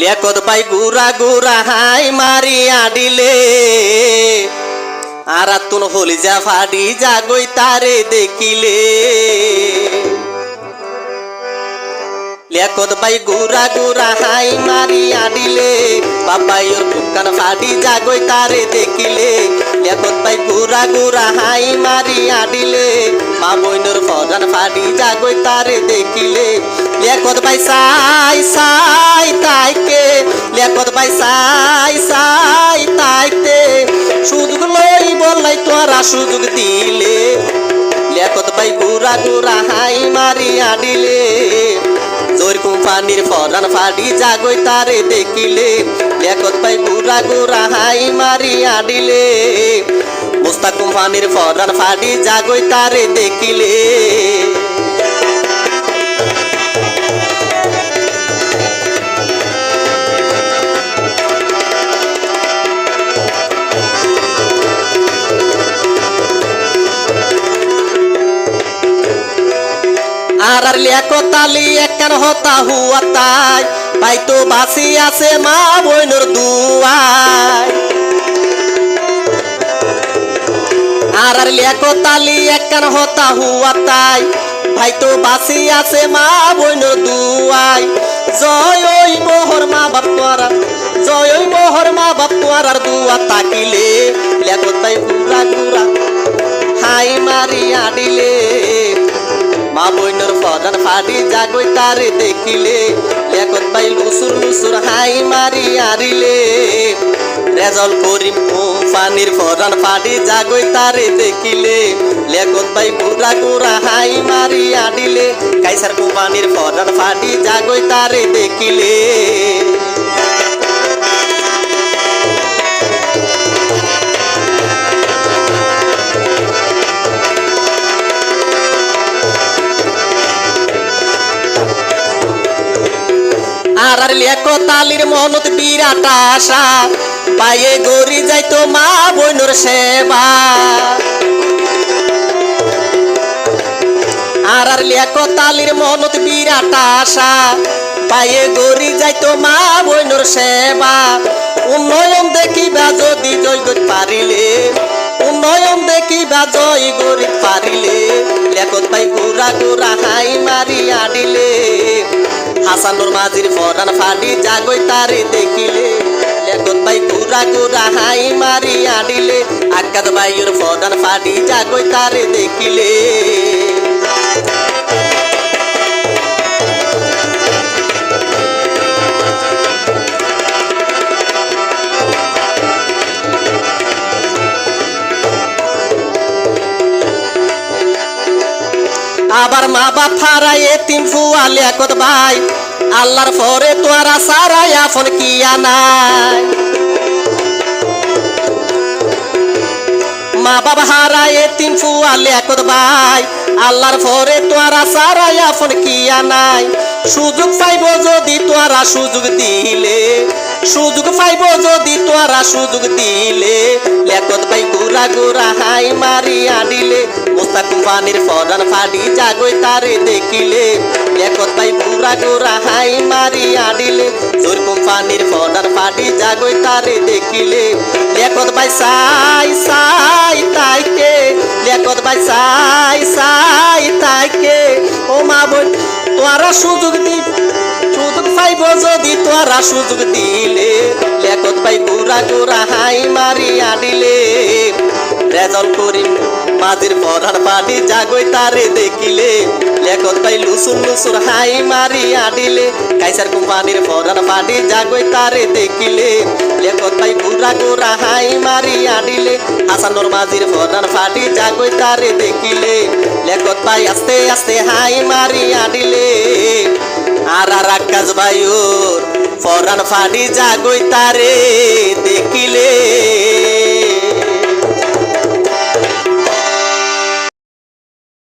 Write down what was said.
লেকত পাই গুরা গুরা high মারিয়া দিলে আর তুন হলি যা ফাডি জাগই তারে দেখিলে। লেকত পাই গুরা গুরা হাই মারিয়া দিলে বাবাইর দোকান ফাডি জাগই তারে দেখিলে। লেকত বাই গুরা গুরা হাই মারিয়া দিলে মা বইনর ফরান ফাডি জাগই তারে দেখিলে। লেকত বাই সাই সাই তাইকে লেকত বাই সাই সাই তাইতে। সুযোগ লই বলাই তোরা সুযোগ দিলে। লেকত বাই গুরা গুরা হাই মারিয়া দিলে জোর কোম্পানির ফরান ফাডি জাগই তারে দেখিলে। লেকত বাই গুরা গুরা হাই মারিয়া দিলে মুস্তাক কোম্পানির ফরান ফাডি জাগই তারে দেখিলে। আর আর লিয়াকো তালি একান হতা হুয়া তাই। পাই তো বাসি আছে মা বইনর দুয়াই আর আর লিয়াকো তালি একান হতা হুয়া তাই। ভাই তো বাসি আছে মা বইনর দুয়াই জয় ওই মোহর মা বাপ তোরা জয় ওই মোহর মা বাপ তোরার দুয়া তাকিলে লিয়াকো তাই গুরা গুরা হাই মারিয়া দিলে। মা বইনর ফরান ফাটি জাগই তারে দেখিলে। লেকত বাই লুসুর লুসুর হাই মারি আরিলে। রেজল করিম ও পানির ফরান ফাটি জাগই তারে দেখিলে। লেকত বাই গুরা গুরা হাই মারি আডিলে কাইসার কোম্পানির ফরান ফাটি জাগই তারে দেখিলে। আর লেকো তালির মনত বিরাট আশা। পায়ে গড়ি যাইতো মা বইনর সেবা। আর লেকো তালির মনত বিরাট আশা। পায়ে গড়ি যাইতো মা বইনর সেবা। উন্নয়ন দেখিবা যদি জয় গত পারিলে, উন্নয়ন দেখিবা জয় গরি পারিলে লেকত পাই গুরা গুরা হাই মারি আডিলে হাসানুর মাঝির ফরান ফাডি জাগই তারে দেখিলে। লেকত বাই গুরা গুরা হাই মারি আডিলে আকাদ বাইর ফরান ফাডি জাগই তারে দেখিলে। আবার মা বাপ ফারাই এতিম ফুয়া লেকত ভাই। আল্লাহর ফরে তোরা সারাই আফন কিয়া নাই মা বাবা হারাই এতিম ফুয়া লেকত ভাই। আল্লাহর ফরে তোরা সারাই আফন কিয়া নাই সুযোগ পাইব যদি তোরা সুযোগ দিলে। সুযোগ পাইব যদি তোরা সুযোগ দিলে। লেকত ভাই গুরা গুরা হাই মারি আনিলে। মোস্তা কোম্পানির ফরান ফাডি জাগই তারে দেখিলে। লেকত পাই গুরা গুরা হাই মারি আনিলে। জোর কোম্পানির ফরান ফাডি জাগই তারে দেখিলে। লেকত ভাই সাই সাই তাইকে। লেকত ভাই সাই সাই তাইকে। ও মা বোন তোরা সুযোগ দি সুযোগ পাইব যদি তোরা সুযোগ দিলে। লেখত পাই গুড়া গুড়া হাই মারি আনিলে। রেজল করিম মাঝির পরান পাটি জাগই তারে দেখিলে। লেকত পাই লুসুর লুসুর হাই মারি আডিলে কাইসার কোম্পানির পরান পাটি জাগই তারে দেখিলে। লেকত পাই গুরা গুরা হাই মারি আডিলে হাসানুর মাঝির পরান পাটি জাগই তারে দেখিলে। লেকত পাই আস্তে আস্তে হাই মারি আডিলে আর আর আকাশ বায়ুর ফরান ফাডি জাগই তারে দেখিলে।